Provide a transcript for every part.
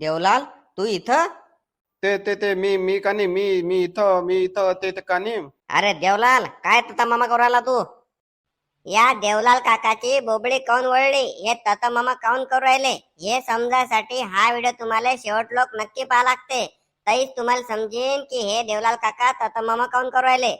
देवलाल तू इथं? ते ते ते मी मी का नाही? मी मी इथं मी इथं ते ते का नाही? अरे देवलाल काय तता मामा करू राहिला तू? या देवलाल काकाची बोबडी काऊन वळली? हे तत मामा काऊन करू राहिले? हे समजायसाठी हा व्हिडिओ तुम्हाला शेवट लोक नक्की पाहा लागते. तरीच तुम्हाला समजेन की हे देवलाल काका तत मामा काऊन करू राहिले?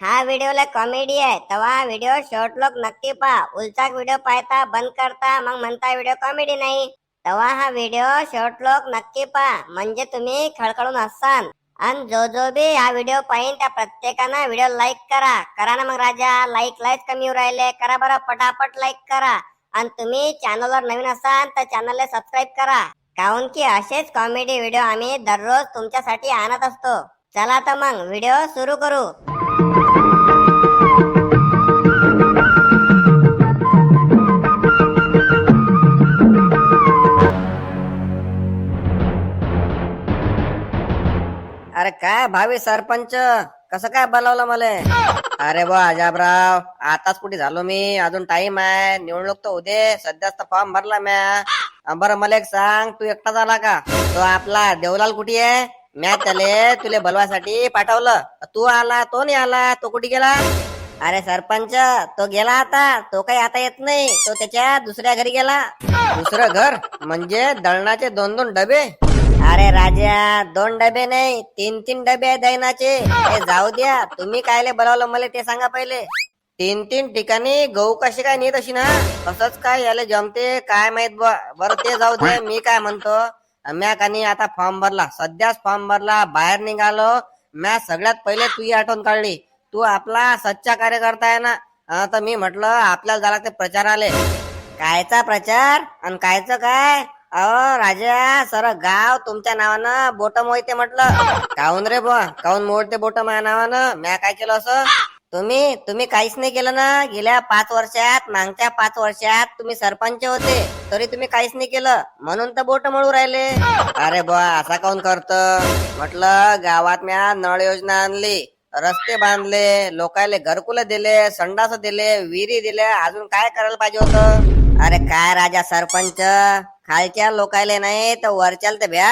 हा व्हिडिओला कॉमेडी आहे. तेव्हा व्हिडिओ शेवट लोक नक्की पहा. उलचाक व्हिडिओ पाहता बंद करता मग म्हणता व्हिडिओ कॉमेडी नाही. तेव्हा हा व्हिडिओ शॉर्ट लोक नक्की पहा. म्हणजे तुम्ही खळखळून असाल आणि जो जो बी हा व्हिडिओ पाहिन त्या प्रत्येकानं व्हिडिओ लाईक करा. करा ना मग राजा. लाईक लाईक कमी येऊ राहिले. करा बरं. पटापट लाईक करा. आणि तुम्ही चॅनलवर नवीन असाल तर चॅनलला सबस्क्राईब करा. काऊन की असेच कॉमेडी व्हिडिओ आम्ही दररोज तुमच्यासाठी आणत असतो. चला तर मग व्हिडिओ सुरू करू. अरे काय भावी सरपंच? कसं काय बोलावलं मला? अरे बो अजाबराव आताच कुठे झालो मी? अजून टाइम आहे. निवडणूक तर उदे सध्याच तर फॉर्म भरला म्या. बरं मला एक सांग तू एकटा झाला का? तो आपला देवलाल कुठे आहे? म्या त्याले तुले बलवासाठी पाठवलं. तू आला तो नाही आला तो कुठे गेला? अरे सरपंच तो गेला आता. तो काही आता येत नाही. तो त्याच्या दुसऱ्या घरी गेला. दुसरं घर म्हणजे दळणाचे दोन दोन डबे. अरे राजा दोन डबे नाही तीन तीन डबे आहे दैनाचे. हे जाऊ द्या तुम्ही कायले बोलावलं मला ते सांगा पहिले. तीन तीन ठिकाणी गहू कशी काय नेत अशी ना? तसंच काय याला जमते काय माहीत बुवा. बरं ते जाऊ दे मी काय म्हणतो? म्या कानी आता फॉर्म भरला. सध्याच फॉर्म भरला बाहेर निघालो. म्या सगळ्यात पहिले तुझी आठवण काढली. तू आपला सच्चा कार्यकर्ता आहे ना? अं, तर मी म्हटलं आपल्याला झाला ते प्रचार आले. कायचा प्रचार? आणि कायचं काय? अहो राजा सर गाव तुमच्या नावानं बोट मोहिते म्हटलं. काऊन रे बुवा? काऊन मोडते बोट माझ्या नावानं? म्या काय केलं असं? तुम्ही तुम्ही काहीच नाही केलं ना. गेल्या पाच वर्षात मागच्या पाच वर्षात तुम्ही सरपंच होते. तरी तुम्ही काहीच नाही केलं. म्हणून तर बोट मळू राहिले. अरे बुवा असा काऊन करत? म्हटलं गावात म्या नळ योजना आणली. रस्ते बांधले लोकायले घरकुल दिले संडास दिले विहिरी दिले अजून काय करायला पाहिजे होतं? अरे काय राजा सरपंच? खालच्या लोकायले नाही तर वरच्याल तर भ्या.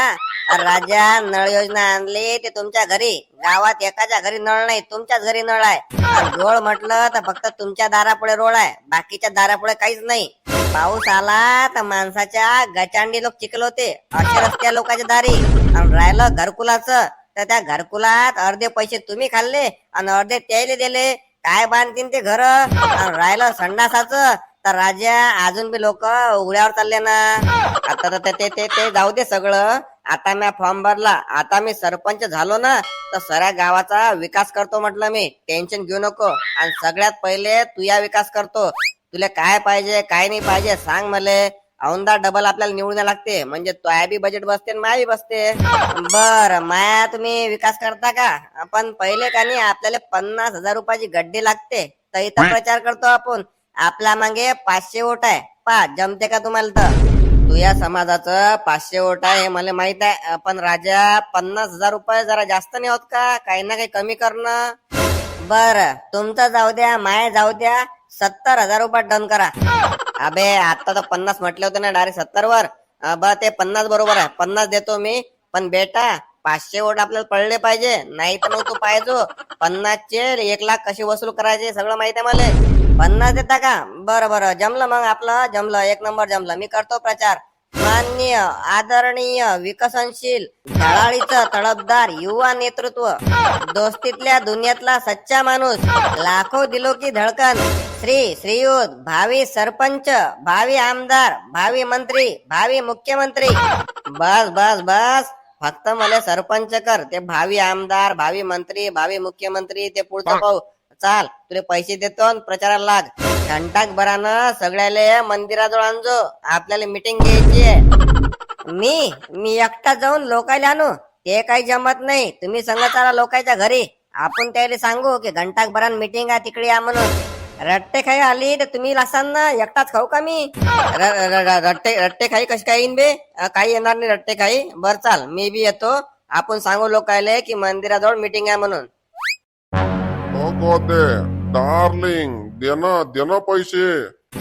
राजा नळ योजना आणली ते तुमच्या घरी. गावात एकाच्या घरी नळ नाही तुमच्याच घरी नळ आहे. रोळ म्हटलं तर फक्त तुमच्या दारापुढे रोड आहे. बाकीच्या दारापुढे काहीच नाही. पाऊस आला तर माणसाच्या गचांडी लोक चिकलवते होते. असे रस्त्या लोकांच्या दारी. आणि राहिलं घरकुलाचं. तर त्या घरकुलात अर्धे पैसे तुम्ही खाल्ले आणि अर्धे त्याले दिले. काय बांधतील ते घर? राहिलं संडासाचं. तर राजा अजून बी लोक उघड्यावर चालले ना. आता तर ते ते ते ते जाऊ दे सगळं. आता मी फॉर्म भरला. आता मी सरपंच झालो ना तर सगळ्या गावाचा विकास करतो म्हटलं मी. टेन्शन घेऊ नको. आणि सगळ्यात पहिले तुया विकास करतो. तुला काय पाहिजे काय नाही पाहिजे सांग मले. औंदा डबल आपल्याला निवडून लागते. म्हणजे तोया बी बजेट बसते आणि माया बी बसते. बर माया तुम्ही विकास करता का? पण पहिले का नाही आपल्याला पन्नास हजार रुपयाची गड्डी लागते. तर इथं प्रचार करतो आपण. आपल्या मागे पाचशे वोट आहे. पा जमते का तुम्हाला तर? तुझ्या समाजाचं पाचशे वोट आहे हे मला माहीत आहे. पण राजा पन्नास हजार रुपये जरा जास्त नाही होत का? काही ना काही कमी करणं. बर तुमचं जाऊ द्या माय जाऊ द्या. सत्तर हजार रुपये डन करा. अबे आता तर पन्नास म्हटले होते ना डायरेक्ट सत्तर वर बर ते पन्नास बरोबर आहे. पन्नास देतो मी. पण बेटा पाचशे वोट आपल्याला पडले पाहिजे. नाही तर मग तू पाहिजो पन्नासचे एक लाख कसे वसूल करायचे सगळं माहीत आहे मला. पन्नास देता का? बरं बरं. जमलं मग आपलं जमलं. एक नंबर जमलं. मी करतो प्रचार. मान्य आदरणीय विकसनशील धडाळीचं तडपदार युवा नेतृत्व. दोस्तीतल्या दुनियातला सच्चा माणूस. लाखो दिलो की धडकन. श्री श्रीयुत भावी सरपंच भावी आमदार भावी मंत्री भावी मुख्यमंत्री. बस बस बस. फक्त मला सरपंच कर. ते भावी आमदार भावी मंत्री भावी मुख्यमंत्री ते पुढचं पाहू. चाल तुले पैसे देतो प्रचाराला लाग. घंटाक बरानं सगळ्याले मंदिराजवळ आणजो. आपल्याला मिटिंग घ्यायची आहे. मी मी एकटा जाऊन लोकायला आणू. ते काही जमत नाही. तुम्ही संग चाला लोकांच्या घरी. आपण त्याला सांगू की घंटाक बरान मिटिंग आहे तिकडे या म्हणून. रट्टे खाई आली तर तुम्ही असाल ना एकटाच खाऊ का मी? र- र- र- रट्टे रट्टे खाई कशी काय येईन बे? अं, काही येणार नाही रट्टे खाई. बर चाल मी बी येतो. आपण सांगू लोकायले की मंदिराजवळ मिटिंग आहे म्हणून. हो गोदे डार्लिंग दे ना दे ना पैसे.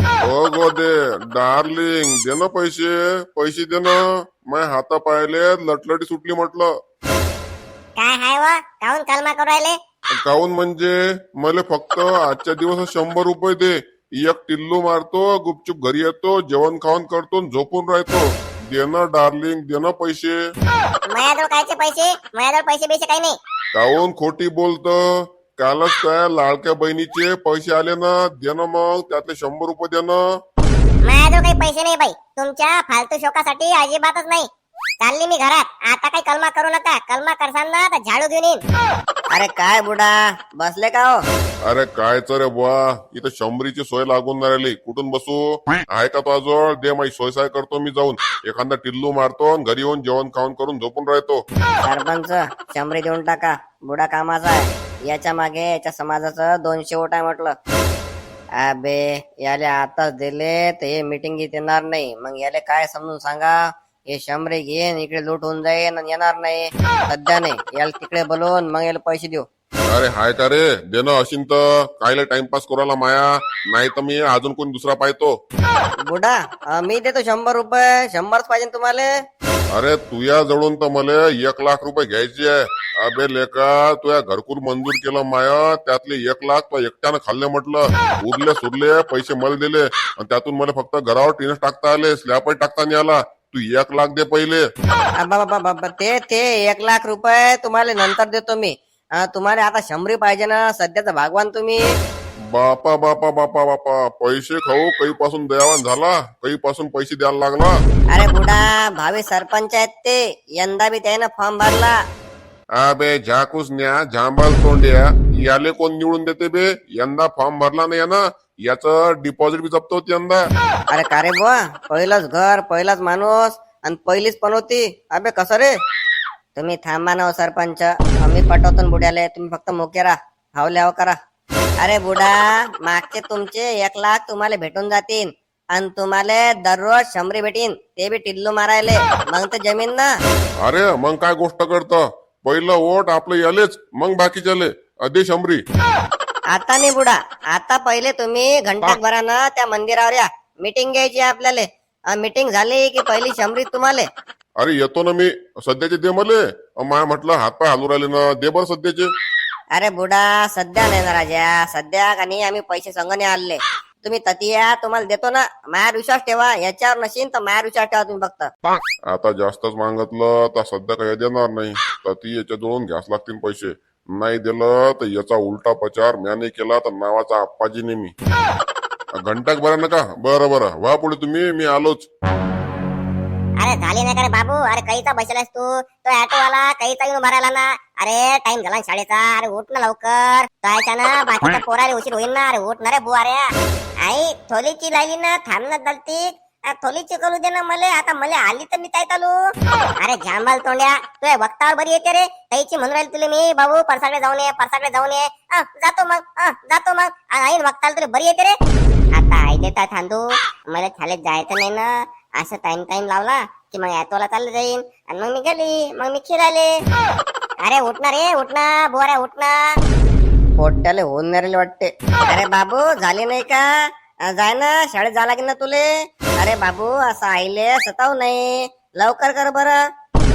हो गोदे डार्लिंग दे ना पैसे. पैसे दे ना माझ्या हाता पाहिले लटलटी सुटली म्हटलं. काय हाय व? काहून कलमा करू राहिले? काऊन म्हणजे मला फक्त आजच्या दिवस शंभर रुपये दे. एक टिल्लू मारतो गुपचूप घरी येतो जेवण खाऊन करतो आणि झोपून राहतो. देणं डार्लिंग देणं पैसे. माझ्याजवळ कायचे पैसे? माझ्याजवळ पैसे बिसे काही नाही. काऊन खोटी बोलत? कालच काय लाडक्या बहिणीचे पैसे आले ना देणं मग त्यातले शंभर रुपये देणं. माझ्याजवळ काही पैसे नाही बाई. तुमच्या फालतू शोकासाठी अजिबातच नाही. चालली मी घरात. आता काही कलमा करू नका. कलमा करसान ना तर झाडू घेऊन येईन. अरे काय बुडा? बसले का हो? अरे काय रे बुवा. इथं शंभरीची सोय लागून नाही राहिली. कुठून बसू? आहे का तो जवळ दे माझी सोय साय करतो मी जाऊन. एखादा टिल्लू मारतो आणि घरी येऊन जेवण खाऊन करून झोपून राहतो. सरपंच शंभरी देऊन टाका. बुडा कामाचा आहे. याच्या मागे याच्या समाजाचं दोनशे वोट आहे म्हटलं. अबे याले आताच दिले तर हे मिटिंग येणार नाही. मग याले काय समजून सांगा? हे शंभरी घेईन इकडे लूट होऊन जाईन आणि येणार नाही. सध्या नाही. याला तिकडे बोलवून मग याला पैसे देऊ. अरे हाय का रे देणं असेल तर. कायले टाइमपास करायला माया? नाही तर मी अजून कोण दुसरा पाहतो. बुडा अं, मी देतो शंभर रुपये. शंभरच पाहिजे तुम्हाला? अरे तुया जवळून तर मला एक लाख रुपये घ्यायचे आहे. अबे लेका तुया घरकुल मंजूर केलं माया. त्यातले एक लाख तो एकट्यानं खाल्ले म्हटलं. उरले सुरले पैसे मला दिले. आणि त्यातून मला फक्त घरावर टीनच टाकता आले. स्लॅब टाकता नाही आला. तू एक लाख दे पहिले. बाबा बाबा बाबा ते ते एक लाख रुपये तुम्हाला नंतर देतो मी. अं, तुम्हाला आता शंभरी पाहिजे ना सध्याचा भागवान तुम्ही. बापा बापा बापा बापा पैसे खाऊ काही पासून दयावान झाला काही पासून पैसे द्यायला लागला. अरे बुडा भावी सरपंच आहेत ते यंदा बी त्यानं फॉर्म भरला. अबे झाकूस न्या झांबाल तोंड्या याले कोण निवडून देते बे? यंदा फॉर्म भरला नाही ना. याचं डिपॉझिट बी जप्त होत यंदा. अरे का रे बुवा? पहिलंच घर पहिलाच माणूस आणि पहिलीच पण होती. अबे कसं रे? तुम्ही थांबा ना हो सरपंच. आम्ही पटवतो ना बुड्याले. तुम्ही फक्त मोके राहा. हाव करा. अरे बुडा मागचे तुमचे एक लाख तुम्हाला भेटून जातील. आणि तुम्हाला दररोज शंभरी भेटीन. ते बी टिल्लू मारायले. मग तर जमीन ना. अरे मग काय गोष्ट करत? पहिलं वोट आपलं यालेच मग बाकीच्याले. अधे शंभरी. आता नाही बुडा. आता पहिले तुम्ही घंटाभरानं त्या मंदिरावर या. मीटिंग घ्यायची आपल्याला. मीटिंग झाली की पहिली शंभरी तुम्हाला. अरे येतो ना मी. सध्याचे दे मले. माया म्हटलं हातपाय हालू राहिले ना. दे बरं सध्याचे. अरे बुडा सध्या नाही ना राजा. सध्या का नाही आम्ही पैसे संघ नाही आणले. तुम्ही ततिया तुम्हाला देतो ना. मायावर विश्वास ठेवा. याच्यावर नशीन तर मायावर विश्वास ठेवा तुम्ही फक्त. आता जास्तच मागितलं तर सध्या काही देणार नाही. तर ती याच्या जवळून घ्यास लागतील पैसे. नाही दिलं तर याचा उलटा प्रचार म्याने केला तर नावाचा आप्पाजी मी. घंटाक बरं नका. बरं बरं. वा पुढे तुम्ही मी आलोच. अरे झाली नाही का रे बाबू. अरे काहीचा बसलास तू? तो ऑटोवाला काहीचा येऊन भरायला ना. अरे टाइम झाला ना शाळेचा. अरे उठ ना लवकर. जायचा ना बाकीच्या पोराले उशीर होईल ना. अरे उठ ना रे बुवा रे. आई थोलीची लायली ना थांब ना दलती अ, थोलीची करू दे ना मले. आता मले आली तर मी काय चालू? अरे झांबाल तोंड्या. तुझ्या वक्तावर बरी येते रे. ताईची म्हणून राहील तुला मी. बाबू परसाकडे जाऊन ये परसाकडे जाऊन ये. जातो मग. जातो मग. आई वक्ताला तुला बरी येते रे. आता आई देता थांबू. मला खाली जायचं नाही ना. असं टाइम टाइम लावला की मग ऍटोला चाललं जाईन. आणि मग मी गेली मग मी आले अरे उठणार रे उठना बोऱ्या उठना पोट्याला होऊन वाटते. अरे बाबू झाले नाही का? जाय ना शाळेत जा लागेल ना तुले? अरे बाबू असं आईले सताव नाही लवकर कर बरं.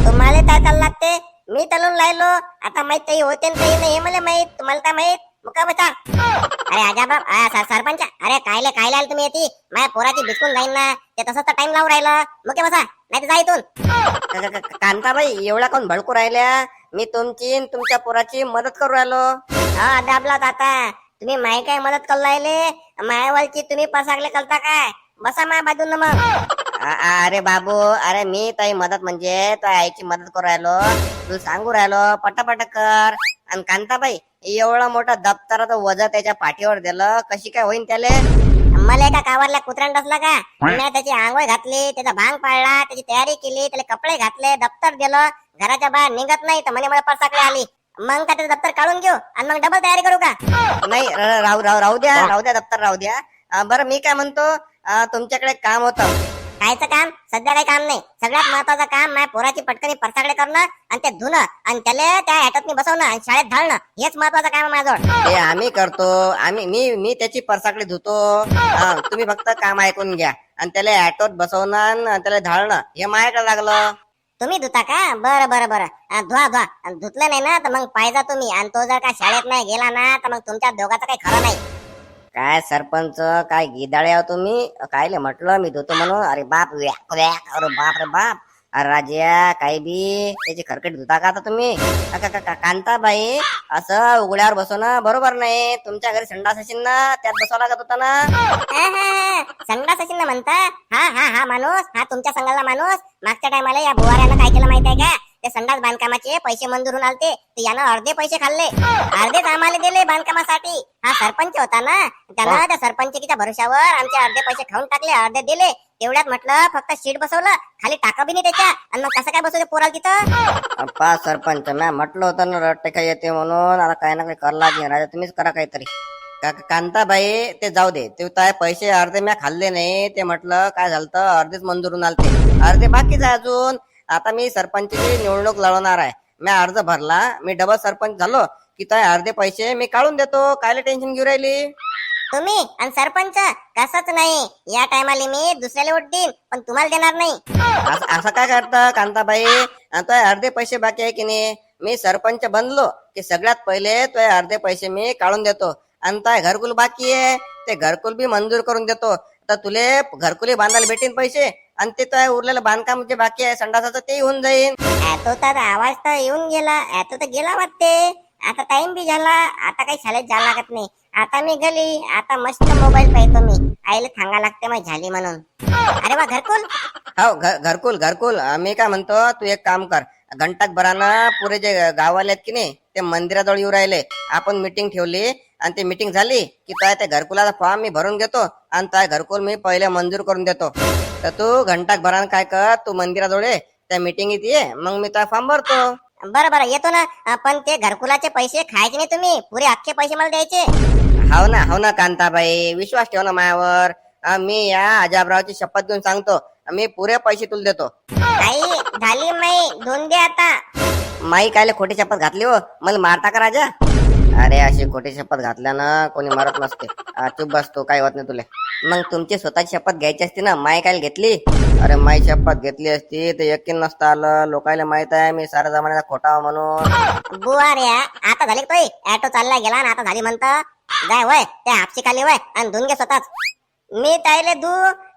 तुम्हाला काय चाललं लागते? मी चालून राहिलो. आता माहीत काही होते न काही नाही हे मला माहीत. तुम्हाला काय माहीत? मुका बचा अरे आजा बाप आ, सर- सरपंच अरे कायले कायले आले तुम्ही येते? माझ्या पोराची बिस्कून जाईन ना. ते तसंच तर टाइम लावून राहिलं. मुके बसा? नाही तर जा इथून. क- क- क- कांताबाई एवढा कोण भडकू राहिल्या? मी तुमची न तुमच्या पोराची मदत करू राहिलो. हा दाबलात आता. तुम्ही माय काय मदत करू राहिले? मायावरची तुम्ही पसागले करता काय? बसा माया बाजून मग. अरे बाबू अरे मी ताई मदत म्हणजे तो आईची मदत करू राहिलो. तू सांगू राहिलो पटापट कर. आणि कांताबाई एवढं मोठं दप्तराचं वजा त्याच्या पाठीवर दिलं कशी काय होईन त्याले? मला एका कावरला कुत्र्यान डसला का? मी त्याची आंघोळ घातली त्याचा भांग पाळला त्याची तयारी केली त्याला कपडे घातले दप्तर दिलं. घराच्या बाहेर निघत नाही तर म्हणे मला पसाकडे आली. मग का त्याचं दप्तर काढून घेऊ आणि मग डबल तयारी करू का? नाही र- राहू राहू राहू द्या राहू द्या दप्तर राहू द्या. अं, बरं मी काय म्हणतो अं, तुमच्याकडे एक काम होतं. कायचं काम? सध्या काही काम नाही. सगळ्यात महत्वाचं काम माझ्या पोराची पटकनी परसाकडे करणं आणि ते धुणं आणि त्याला त्या ह्याच्यात बसवणं आणि शाळेत घालणं हेच महत्वाचं काम आहे माझ्याजवळ. ते आम्ही करतो. आम्ही मी मी त्याची परसाकडे धुतो. अं, तुम्ही फक्त काम ऐकून घ्या. आणि त्याला ऑटोत बसवणं आणि त्याला धाळणं हे माझ्याकडे लागलं. तुम्ही धुता का? बरं बरं बरं. धुवा धुवा. धुतलं नाही ना तर मग पाहिजा तुम्ही. आणि तो जर का शाळेत नाही गेला ना तर मग तुमच्या दोघाचं काही खरं नाही. काय सरपंच काय गिदाळे आहो तुम्ही? कायले म्हटलं मी धुतो म्हणून. अरे बाप व्या व्या. अरे बाप रे बाप. अरे राजा काही बी? त्याची खरकट धुता का आता तुम्ही? का- का- का- कांताबाई असं उघड्यावर बसवणं बरोबर नाही. तुमच्या घरी संडास असेल ना त्यात बसवा लागत होता ना. संडास असेल ना म्हणता? हा हा हा माणूस. हा तुमच्या संघाला माणूस. मागच्या टायमाला या बुवाऱ्यानं काय केलं माहीत आहे का? ते संडास बांधकामाचे पैसे मंजूरून आलते. तर यानं अर्धे पैसे खाल्ले. अर्धेच आम्हाला दिले बांधकामासाठी. हा सरपंच होता ना. त्यानं त्या सरपंचकीच्या भरोशावर आमचे अर्धे पैसे खाऊन टाकले अर्धे दिले. तेवढ्यात म्हटलं फक्त शीट बसवलं खाली टाका बी नाही त्याच्या. आणि मग कसं काय बसवते पोराला तिथं? पा सरपंच मॅ म्हटलं होतं ना रट्टे काय येते म्हणून. आता काही ना काही करला लागेल. राजा तुम्हीच करा काहीतरी. का- कांताबाई ते जाऊ दे. ते काय पैसे अर्धे म्या खाल्ले नाही. ते म्हटलं काय झालं तर अर्धेच मंजूर आलते. अर्धे बाकीच आहे अजून. आता मी सरपंचची निवडणूक लढवणार आहे. मी अर्ज भरला. मी डबल सरपंच झालो. की काय अर्धे पैसे मी काढून देतो. कायले टेन्शन घेऊ राहिली? तुम्ही आणि सरपंच कसंच नाही. या टायमाला मी दुसऱ्याला वोट देईन पण तुम्हाला देणार नाही. असं असं काय करतं कांताबाई? आता अर्धे पैसे बाकी आहे की नाही? मी सरपंच बनलो की सगळ्यात पहिले तो अर्धे पैसे मी काढून देतो. आणि काय घरकुल बाकी आहे ते घरकुल बी मंजूर करून देतो. तर तुले घरकुली बांधायला भेटेन पैसे आणि ते काय उरलेलं बांधकाम जे बाकी आहे संडासाचं ते होऊन जाईल ऍटो तर आवाज तर येऊन गेला ऍटो तर गेला वाटते. आता टाइम बी झाला आता काही शाळेत जायला लागत नाही. आता मी गेली आता मस्त मोबाईल पाहतो मी. आईला सांगा लागते मग झाली म्हणून. अरे वा घरकुल? हो घ- घरकुल घरकुल. अं, मी काय म्हणतो तू एक काम कर. घंटाक भरानं पुरे जे गावाले आहेत की नाही ते मंदिराजवळ येऊ राहिले. आपण मीटिंग ठेवली आणि ती मीटिंग झाली की तो त्या घरकुलाचा फॉर्म मी भरून घेतो आणि त्या घरकुल मी पहिले मंजूर करून देतो. तर तू घंटाक भरानं काय कर तू मंदिराजवळ ये. त्या मिटिंगीत ये. मग मी तो फॉर्म भरतो. बरं बरं येतो ना. पण ते घरकुलाचे पैसे खायचे नाही तुम्ही? पुरे अख्खे पैसे मला द्यायचे. हाव ना हाव ना कांताबाई. विश्वास ठेव ना मायावर. मी या अजाबरावची शपथ घेऊन सांगतो. मी पुरे पैसे तुला देतो. आई झाली माई. दोन दे आता. माई कायले खोटी शपथ घातली हो. मला मारता का राजा? अरे अशी खोटी शपथ घातल्यानं कोणी मारत नसते. आ, चुप बसतो काही होत नाही तुले. मग तुमची स्वतःची शपथ घ्यायची असती ना माई काय घेतली? अरे माई शपथ घेतली असती तर यकीन नसतं आलं. लोकायला माहीत आहे मी सारा जमान्याचा खोटा आहे म्हणून. बुवा रे आता झाली तोय ऍटो चालला गेला आता झाली म्हणत. जाय वय ते हापशी खाली वय आणि धुवून घे स्वतःच. मी ताईले धू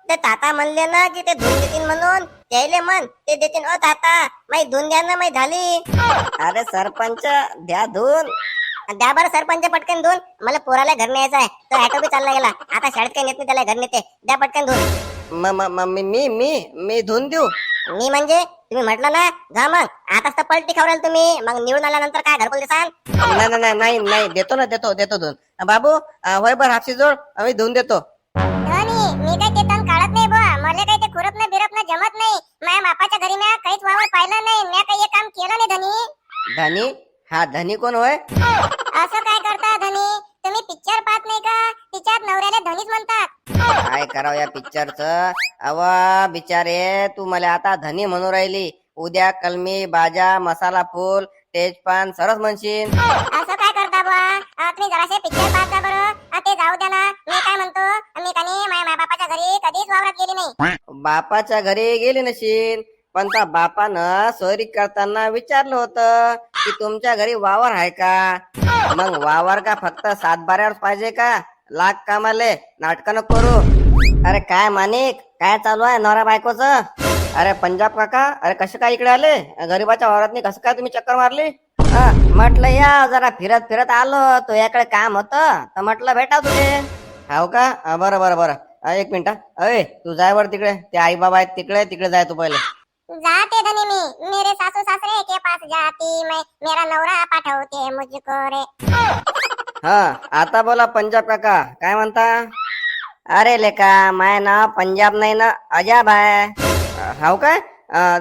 ते ताता म्हणले ना की ते धुवून देतील म्हणून. त्याले म्हण ते देतील ओ ताता माई धुवून द्या ना माई झाली. अरे सरपंच द्या धुवून द्या बरं सरपंच पटकन धुवून मला पोराला घर न्यायचं आहे. तो ऍटो बी चालला गेला. आता शाळेत काही नेत नाही त्याला घर नेते. द्या पटकन धुवून म- म- म- धुवून देऊ. मी म्हणजे? तुम्ही म्हटलं ना? जा मग. आताच तर पलटी खावराल तुम्ही. मग निवडून आल्यानंतर काय घरकुल देसाल नाही नाही, नाही नाही नाही. देतो ना देतो देतो धुवून बाबू होय बर हापशी जोड. आम्ही धुवून देतो. मी काही ते तण काढत नाही बुवा. मला काही ते खुरप ना बिरप ना जमत नाही. माझ्या बापाच्या घरी मी काहीच वावर पाहिलं नाही. मी काही हे काम केलं नाही धनी. धनी हा धनी कोण होय? असं काय करता धनी? तुम्ही पिक्चर पाहत नाही का? तिच्यात नवऱ्याला धनीच म्हणतात. काय करावं या पिक्चरचं अव बिचारे तू मला आता धनी म्हणू राहिली. उद्या कलमी बाजा मसाला फूल तेजपान सरस म्हणशील. असं काय करता बुवा? तुम्ही जरासे पिक्चर पाहत बरं. ते जाऊ द्या ना. मी काय म्हणतो? मी कानी माझ्या बापाच्या घरी कधीच वावरात गेली नाही. बापाच्या घरी गेली नशील? पण त्या बापानं सोयरी करताना विचारलं होतं की तुमच्या घरी वावर आहे का? मग वावर का फक्त सातबाऱ्यावर पाहिजे का? लाख कामाले नाटकन करू. अरे काय मानिक? काय चालू आहे नवरा बायकोच? अरे पंजाब काका अरे कसे काय इकडे आले? गरीबाच्या वावरात कसं काय तुम्ही चक्कर मारली? म्हटलं या जरा फिरत फिरत आलो तो याकडे काम होत. तर म्हटलं भेटा तुझे हो का? बरं बरं बरं. एक मिनिट. अय तू जाय वर तिकडे. ते आई बाबा आहेत तिकडे तिकडे जाय तू पहिले. जाते धनी मी. मेरे सासू सासरे के पास जाती मैं. मेरा नवरा पाठवते मुझको रे. हा आता बोला पंजाब काका. काय म्हणता? अरे लेका माय ना पंजाब नाही ना अजाब आहे. हाव काय?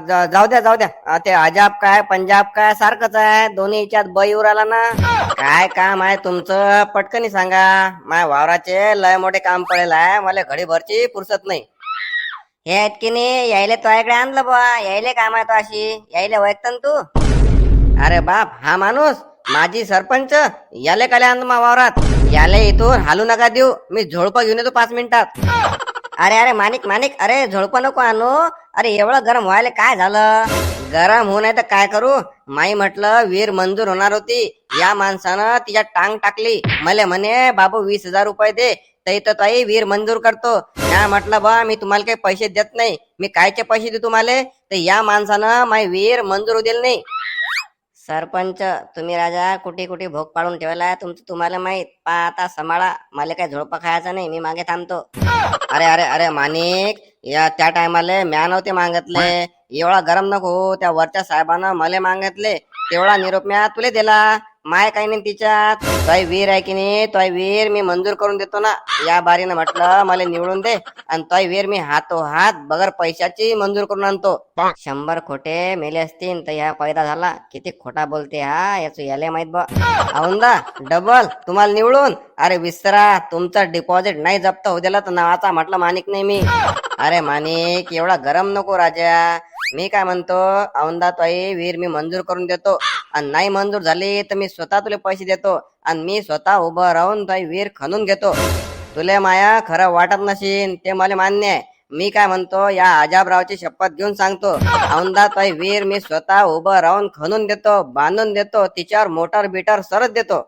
जा- जाऊ द्या जाऊ द्या. ते अजाब काय पंजाब काय सारखंच आहे. दोन्ही याच्यात बई उराला ना. काय काम आहे तुमचं? पटकनी सांगा. माय वावराचे लय मोठे काम पडेल आहे. मला घडी भरची पुरसत नाही. हे आहेत की नाही यायले तुझ्याकडे आणलं बा यायले काम आहे तो अशी. यायले ओळखतं तू. अरे बाप हा माणूस. माझी सरपंच. याले काले आणतो मा वावरात. याले इथून हालू नका देऊ. मी झोडप घेऊन येतो पाच मिनिटात. अरे अरे माणिक माणिक. अरे झोडप नको आणू. अरे एवढं गरम व्हायला काय झालं? गरम होऊ नाही तर काय करू? माई म्हटलं वीर मंजूर होणार होती. या माणसानं तिच्या टांग टाकली. मला म्हणे बाबू वीस हजार रुपये दे. तर इथं ताई वीर मंजूर करतो. या म्हटलं बा मी तुम्हाला काही पैसे देत नाही. मी कायचे पैसे देऊ तुम्हाला? तर या माणसानं माय वीर मंजूर दिल नाही. सरपंच तुम्ही राजा कुठे कुठे भोग पाडून ठेवलाय तुमचं तुम्हाला माहीत. पा आता सांभाळा. मला काही झोडपा खायचा नाही. मी मागे थांबतो. अरे अरे अरे माणिक. या त्या टायमाला म्या नव्हते मागतले. एवढा गरम नको हो, त्या वरच्या साहेबानं मला मागितले. तेवढा निरोप म्या तुले दिला. माय काही नाही तिच्यात. तोय वीर आहे की नाही तोय वीर मी मंजूर करून देतो ना. या बारीनं म्हटलं मला निवडून दे. आणि तोय वीर मी हातो हात बगर पैशाची मंजूर करून आणतो. शंभर खोटे मेले असतील तर ह्या पैदा झाला. किती खोटा बोलते हा याच याले माहीत बा. औंदा डबल तुम्हाला निवडून. अरे विसरा तुमचं डिपॉझिट नाही जप्त होऊ दिला तर नावाचा म्हटलं मानिक नाही मी. अरे मानिक एवढा गरम नको राजा. मी काय म्हणतो औंदा तोही वीर मी मंजूर करून देतो. आणि नाही मंजूर झाली तर मी स्वतः तुला पैसे देतो आणि मी स्वतः उभं राहून तो वीर खणून घेतो. तुले माया खरं वाटत नशीन ते मला मान्य आहे. मी काय म्हणतो या अजाबरावची शपथ घेऊन सांगतो. औंदा तो वीर मी स्वतः उभं राहून खणून देतो बांधून देतो तिच्यावर मोटर बिटर सरच देतो.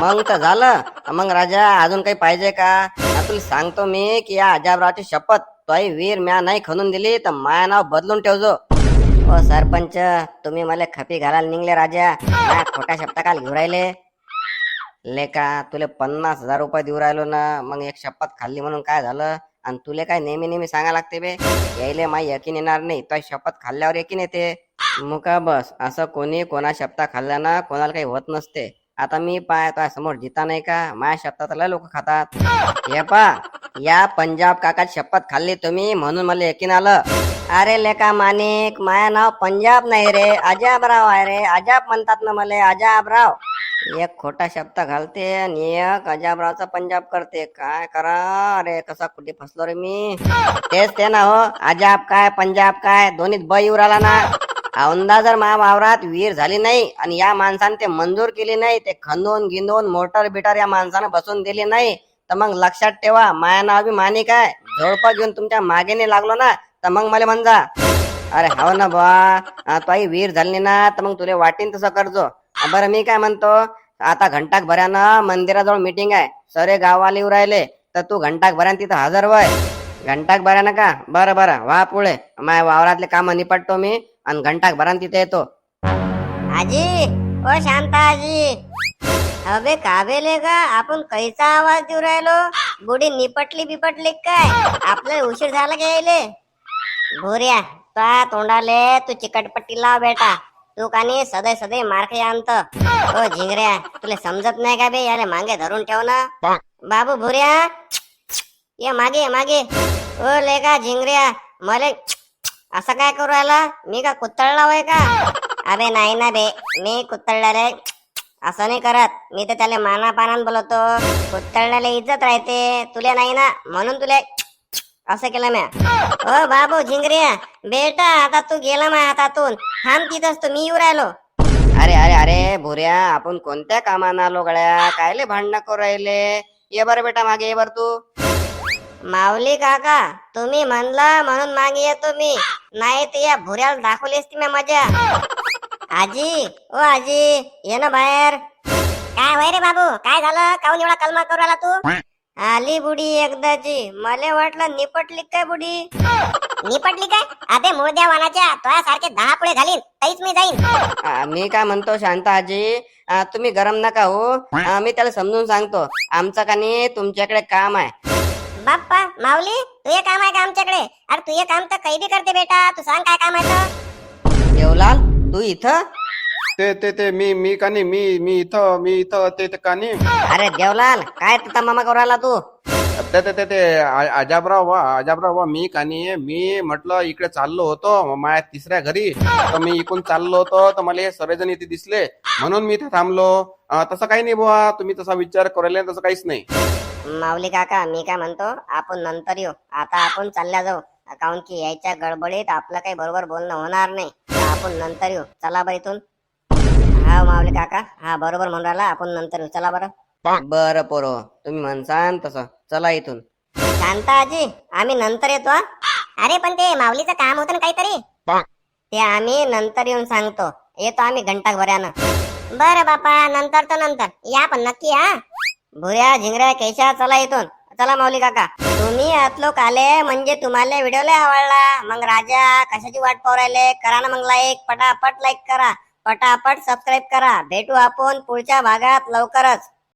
मग तर झालं. मग राजा अजून काही पाहिजे का? तुला सांगतो मी की या अजाबरावची शपथ तोय वीर म्या नाही खणून दिली तर माया नाव बदलून ठेवजो. ओ सरपंच तुम्ही मला खपी घालायला निघले राजा. ना खोटा शब्द काल घेऊ राहिले. लेका तुले पन्नास हजार रुपये देऊ राहिलो ना मग एक शपथ खाल्ली म्हणून काय झालं? आणि तुले काय नेहमी नेहमी सांगा लागते बे? यायले माय यकीन येणार नाही तो शपथ खाल्ल्यावर यकीन येते. मुका बस असं कोणी कोणा शपथा खाल्ल्यानं कोणाला काही होत नसते. आता मी पाय तो समोर जिता नाही का? माझ्या शब्दात लोक खातात. हे पा या पंजाब काकात शपथ खाल्ली तुम्ही म्हणून मला यकीन आलं. अरे लेका मानिक माया नाव पंजाब नाही रे अजाबराव आहे रे. अजाब म्हणतात ना मला अजाबराव. एक खोटा शब्द घालते आणि एक अजाबरावचा पंजाब करते. काय करा अरे कसा कुठे फसलो रे मी? तेच ते ना हो अजाब काय पंजाब काय दोन्हीत ब येऊ ना. औंदा जर मा वावरात वीर झाली नाही आणि या माणसाने ते मंजूर केली नाही ते खंदून गिंदून मोटर बिटर या माणसानं बसून दिली नाही तर मग लक्षात ठेवा माया नाव बी मानिक आहे. झोडपा घेऊन तुमच्या मागेने लागलो ना तर मग मला म्हणजा अरे हो ना बा तोही वीर झाली ना तर मग तुला वाटेन तसं करजो. बरं मी काय म्हणतो आता घंटाक भऱ्यानं मंदिराजवळ मीटिंग आहे. सरे गाववाले येऊ राहिले तर तू घंटाक भऱ्यान तिथं हजर वय घंटाक भऱ्यानं का? बरं बरं वा पुढे. माय वावरातले काम निपटतो मी आणि घंटाक भरान तिथे येतो. आजी ओ शांता आजी. अबे काबेले का आपण कैसा आवाज देऊ राहिलो? बुडी निपटली बिपटली काय? आपल्याला उशीर झाला का यायले? भोऱ्या ता तोंडाले तू चिकटपट्टी लाव बेटा. तू कानी सदै सदै मार्क आणत. ओ झिंगऱ्या तुला समजत नाही का बे याले मागे धरून ठेव ना बाबू भोऱ्या ये मागे ये मागे. ओ लेका झिंगऱ्या मले असं काय करू राहिला? मी का कुत्तळला होय का? अबे नाही ना बे मी कुत्तळल्याले असं नाही करत. मी तर त्याला माना पानान बोलवतो. कुत्तळल्याला इज्जत राहते. तुला नाही ना म्हणून तुला असं केलं म्या. ओ बाबू झिंगरिया बेटा आता तू गेला माझ्या हातातून. थांब तिथंच तू मी येऊ राहिलो. अरे अरे अरे भुऱ्या आपण कोणत्या कामाना आलो गड्या? कायले भांडणं करू राहिले? ये बरं बेटा मागे ये बर तू. माऊली काका तुम्ही म्हणला म्हणून मागे येतो मी. नाही तर या भुऱ्याला दाखवली असती मी मजा. आजी ओ आजी ये ना बाहेर. काय वय रे बाबू? काय झालं? काऊन एवढा कलमा करू आला तू? आली बुडी एकदाची. मला वाटलं निपटली काय बुडी निपटली काय? अबे मुळद्या वानाच्या तुझ्यासारखे दहा पुढे घालीन तरीच मी जाईन. आ, मी काय म्हणतो शांता आजी आ, तुम्ही गरम नका हो. आ, मी त्याला समजून सांगतो. आमचं का नाही तुमच्याकडे काम आहे. बाप्पा माऊली तुझे काम आहे का आमच्याकडे? अरे तुझे काम तर काही बी करते बेटा. तू सांग काय काम आहे तर. देवलाल तू इथं? ते ते ते मी मी कानी मी मी इथं मी इथं ते ते कानी अरे देवलाल काय तुझा मामा करू राहिला तू? ते ते ते ते आ- अजाबराव वा अजाबराव वा मी कानी मी म्हटलं इकडे चाललो होतो माझ्या तिसऱ्या घरी. तर मी इकडून चाललो होतो तर मला हे सर्वजण इथे दिसले. म्हणून मी इथे थांबलो. अं, तसं काही नाही बुवा तुम्ही तसा विचार करायला तसं काहीच नाही. माऊली काका मी काय म्हणतो आपण नंतर येऊ. आता आपण चालल्या जाऊ. काऊन की यायच्या गडबडीत आपलं काही बरोबर बोलणं होणार नाही. तर आपण नंतर येऊ. चला बरं इथून. माऊली काका. हा बरोबर म्हणून राहिला. आपण नंतर येऊ चला बरं. बरं पोरो. तुम्ही म्हणसान तसं. चला इथून. शांता आजी आम्ही नंतर येतो हा. अरे पण ते माऊलीचं काम होतं ना काहीतरी? ते आम्ही नंतर येऊन सांगतो. येतो आम्ही घंटा भऱ्यानं बरं बापा नंतर तर नंतर. या पण नक्की हा. भुऱ्या झिंगऱ्या केशा चला इथून. चला माऊली काका. तुम्ही आत लोक आले म्हणजे तुम्हाला व्हिडिओ लय आवडला. मग राजा कशाची वाट पाहू राहिले? करा ना मग लाईक पटापट लाईक करा. पटापट सबस्क्राईब करा. भेटू आपण पुढच्या भागात लवकरच.